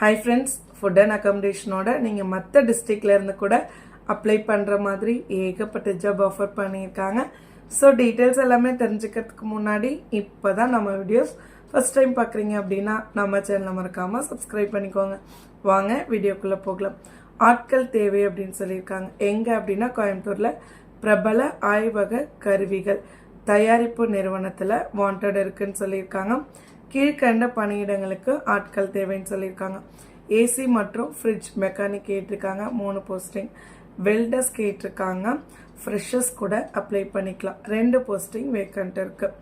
Hi friends food and அக்காமடேஷனோட நீங்கள் மற்ற டிஸ்ட்ரிக்ட்ல இருந்து கூட அப்ளை பண்ணுற மாதிரி ஏகப்பட்ட ஜாப் ஆஃபர் பண்ணியிருக்காங்க. ஸோ டீட்டெயில்ஸ் எல்லாமே தெரிஞ்சுக்கிறதுக்கு முன்னாடி இப்போ தான் நம்ம வீடியோஸ் ஃபஸ்ட் டைம் பார்க்குறீங்க அப்படின்னா நம்ம சேனலை மறக்காமல் சப்ஸ்கிரைப் பண்ணிக்கோங்க. வாங்க வீடியோக்குள்ளே போகலாம். ஆட்கள் தேவை அப்படின்னு சொல்லியிருக்காங்க. எங்கே அப்படின்னா கோயம்புத்தூரில் பிரபல ஆய்வக கருவிகள் தயாரிப்பு நிறுவனத்தில் வாண்டட் இருக்குன்னு சொல்லியிருக்காங்க. கீழ்கண்ட பணியிடங்களுக்கு ஆட்கள் தேவைன்னு சொல்லியிருக்காங்க. ஏசி மற்றும் ஃப்ரிட்ஜ் மெக்கானிக் கேட்டிருக்காங்க மூணு போஸ்டிங் வெல்டர்ஸ் கேட்டிருக்காங்க ஃப்ரெஷர்ஸ் கூட அப்ளை பண்ணிக்கலாம். ரெண்டு போஸ்டிங் வேக்கண்ட் இருக்குது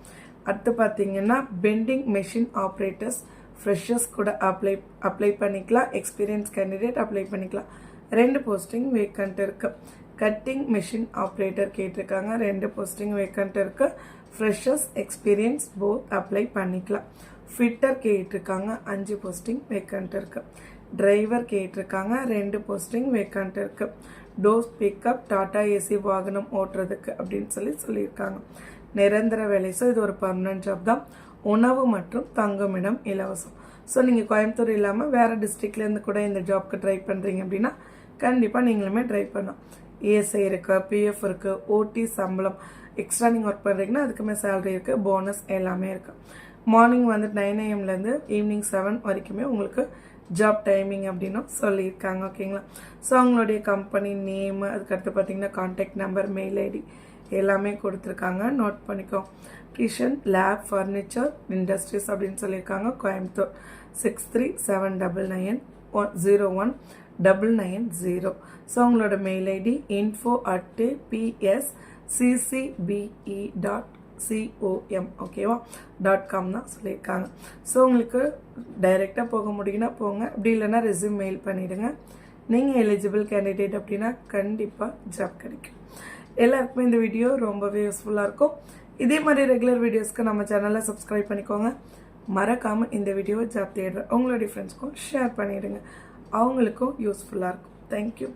அடுத்து பார்த்தீங்கன்னா பெண்டிங் மெஷின் ஆப்ரேட்டர்ஸ் ஃப்ரெஷர்ஸ் கூட அப்ளை அப்ளை பண்ணிக்கலாம். எக்ஸ்பீரியன்ஸ் கேண்டிடேட் அப்ளை பண்ணிக்கலாம். ரெண்டு போஸ்டிங் வேக்கண்ட் இருக்குது கட்டிங் மிஷின் ஆப்ரேட்டர் கேட்டிருக்காங்க. ரெண்டு போஸ்டிங் வேக்கண்ட் இருக்குது ஃப்ரெஷர்ஸ் எக்ஸ்பீரியன்ஸ் போத் அப்ளை பண்ணிக்கலாம். ஃபிட்டர் கேட்டிருக்காங்க. அஞ்சு போஸ்டிங் வேக்கண்ட் இருக்குது டிரைவர் கேட்டிருக்காங்க. ரெண்டு போஸ்டிங் வேக்கண்ட் இருக்குது டோஸ் பிக்கப் டாடா ஏசி வாகனம் ஓட்டுறதுக்கு அப்படின்னு சொல்லி சொல்லியிருக்காங்க. நிரந்தர வேலை. ஸோ இது ஒரு பர்மனன்ட் ஜாப் தான். உணவு மற்றும் தங்குமிடம் இலவசம். ஸோ நீங்கள் கோயம்புத்தூர் இல்லாமல் வேறு டிஸ்ட்ரிக்ட்லேருந்து கூட இந்த ஜாப்க்கு ட்ரை பண்ணுறீங்க அப்படின்னா கண்டிப்பாக நீங்களுமே ட்ரை பண்ணலாம். இஎஸ்ஐ இருக்குது பிஎஃப் இருக்குது ஓடி சம்பளம். எக்ஸ்ட்ரா நீங்கள் ஒர்க் பண்ணுறீங்கன்னா அதுக்குமே சேலரி இருக்குது போனஸ் எல்லாமே இருக்குது மார்னிங் வந்து நைன் ஏஎம்லேருந்து ஈவினிங் செவன் வரைக்குமே உங்களுக்கு ஜாப் டைமிங் அப்படின்னும் சொல்லியிருக்காங்க ஓகேங்களா ஸோ அவங்களுடைய கம்பெனி நேம் அதுக்கடுத்து பார்த்தீங்கன்னா கான்டாக்ட் நம்பர் மெயில் ஐடி எல்லாமே கொடுத்துருக்காங்க. நோட் பண்ணிக்கோ. கிஷன் லேப் ஃபர்னிச்சர் இண்டஸ்ட்ரீஸ் அப்படின்னு சொல்லியிருக்காங்க. Coimbatore six three seven double nine one zero one double nine zero so உங்களோட mail ID info at BS CCPE dot COM ஓகேவா dot com தான் சொல்லியிருக்காங்க. So உங்களுக்கு டைரெக்டாக போக முடியும்னா போங்க. அப்படி இல்லைன்னா ரெஸ்யூம் மெயில் பண்ணிவிடுங்க நீங்கள் எலிஜிபிள் கேண்டிடேட் அப்படின்னா கண்டிப்பாக ஜாப் கிடைக்கும். எல்லாருக்குமே இந்த வீடியோ ரொம்பவே யூஸ்ஃபுல்லாக இருக்கும். இதே மாதிரி ரெகுலர் வீடியோஸ்க்கு நம்ம சேனலை சப்ஸ்கிரைப் பண்ணிக்கோங்க. மறக்காமல் இந்த வீடியோவை ஜாப் தேடுற உங்களுடைய ஃப்ரெண்ட்ஸ்க்கும் ஷேர் பண்ணிவிடுங்க அவங்களுக்கும் யூஸ்ஃபுல்லாக இருக்கும். தேங்க்யூ